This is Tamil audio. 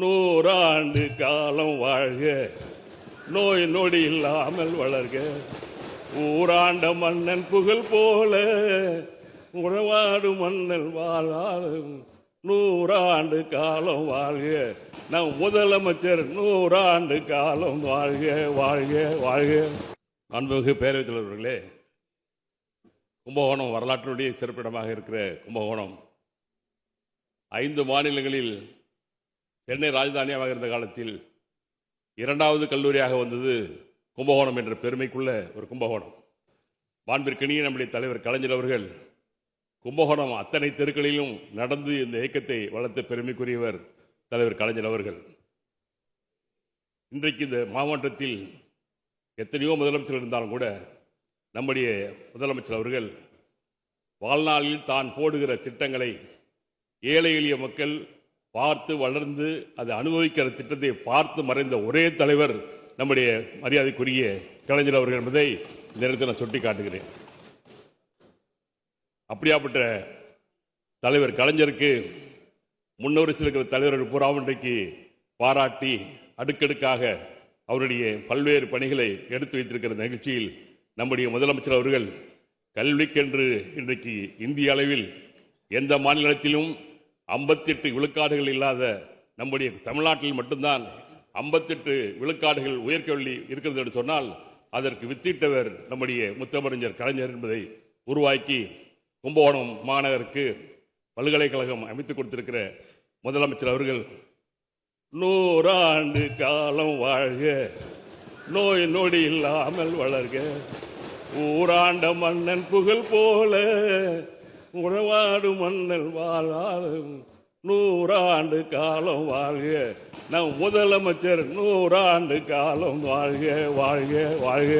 நூறாண்டு காலம் வாழ்க. நோய் நொடி இல்லாமல் வளர்க. ஊராண்ட மன்னன் புகழ் போல உறவாடு மன்னல் வாழாலும் நூறாண்டு காலம் வாழ்க. நம் முதலமைச்சர் நூறாண்டு காலம் வாழ்க வாழ்க வாழ்க. அன்புமிகு பேரவைத் தலைவர்களே கும்பகோணம் வரலாற்றுடைய சிறப்பிடமாக இருக்கிற கும்பகோணம் ஐந்து மாநிலங்களில் சென்னை ராஜதானியாக இருந்த காலத்தில் இரண்டாவது கல்லூரியாக வந்தது கும்பகோணம் என்ற பெருமைக்குள்ள ஒரு கும்பகோணம். மாண்பிற்கினிய நம்முடைய தலைவர் கலைஞர் அவர்கள் கும்பகோணம் அத்தனை தெருக்களிலும் நடந்து இந்த இயக்கத்தை வளர்த்த பெருமைக்குரியவர் தலைவர் கலைஞர் அவர்கள். இன்றைக்கு இந்த மாவட்டத்தில் எத்தனையோ முதலமைச்சர் இருந்தாலும் கூட நம்முடைய முதலமைச்சர் அவர்கள் வாழ்நாளில் தான் போடுகிற திட்டங்களை ஏழை எளிய மக்கள் பார்த்து வளர்ந்து அதை அனுபவிக்கிற திட்டத்தை பார்த்து மறைந்த ஒரே தலைவர் நம்முடைய மரியாதைக்குரிய கலைஞர் அவர்கள் என்பதை இந்த நேரத்தில் நான் சுட்டி காட்டுகிறேன். அப்படியாப்பட்ட தலைவர் கலைஞருக்கு முன்னோரிசு இருக்கிற தலைவர்கள் பூராவும் இன்றைக்கு பாராட்டி அடுக்கடுக்காக அவருடைய பல்வேறு பணிகளை எடுத்து வைத்திருக்கிற நிகழ்ச்சியில் நம்முடைய முதலமைச்சர் அவர்கள் கல்விக்கென்று இன்றைக்கு இந்திய அளவில் எந்த மாநிலத்திலும் 58 விழுக்காடுகள் இல்லாத நம்முடைய தமிழ்நாட்டில் மட்டும்தான் 58 விழுக்காடுகள் உயர்கல்வி இருக்கிறது என்று சொன்னால் அதற்கு வித்திட்டவர் நம்முடைய முத்தமறிஞர் கலைஞர் என்பதை உருவாக்கி கும்பகோணம் மாநகருக்கு பல்கலைக்கழகம் அமைத்துக் கொடுத்திருக்கிற முதலமைச்சர் அவர்கள் நூறாண்டு காலம் வாழ்க நோய் நொடி இல்லாமல் வளர்க ஊராண்ட மன்னன் புகழ் போல உறவாடு மன்னல் வாழாது நூறாண்டு காலம் வாழ்க. நம் முதலமைச்சர் நூறாண்டு காலம் வாழ்க வாழ்க வாழ்க.